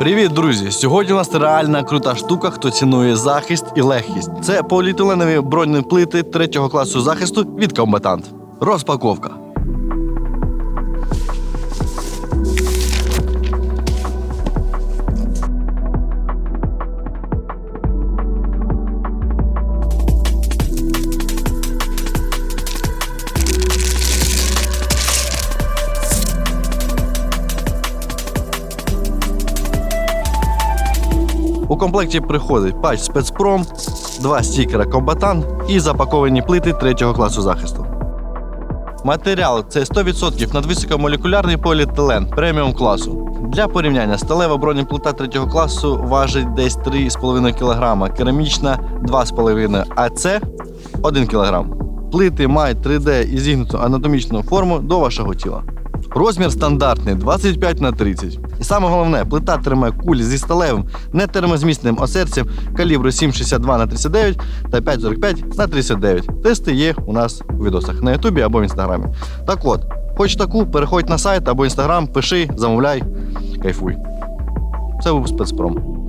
Привіт, друзі! Сьогодні у нас реальна крута штука, хто цінує захист і легкість. Це поліетиленові бронеплити третього класу захисту від комбатант. Розпаковка. У комплекті приходить патч спецпром, два стікера комбатант і запаковані плити третього класу захисту. Матеріал це 100% надвисокомолекулярний поліетилен преміум класу. Для порівняння сталева бронеплита третього класу важить десь 3,5 кг, керамічна 2,5 а це 1 кг. Плити мають 3D і зігнуту анатомічну форму до вашого тіла. Розмір стандартний 25 на 30. І саме головне, плита тримає кулі зі сталевим нетермозмісним осерцем калібру 7,62 на 39 та 5,45 на 39. Тести є у нас у відосах на Ютубі або в інстаграмі. Так от, хоч таку, переходь на сайт або інстаграм, пиши, замовляй, кайфуй. Це був спецпром.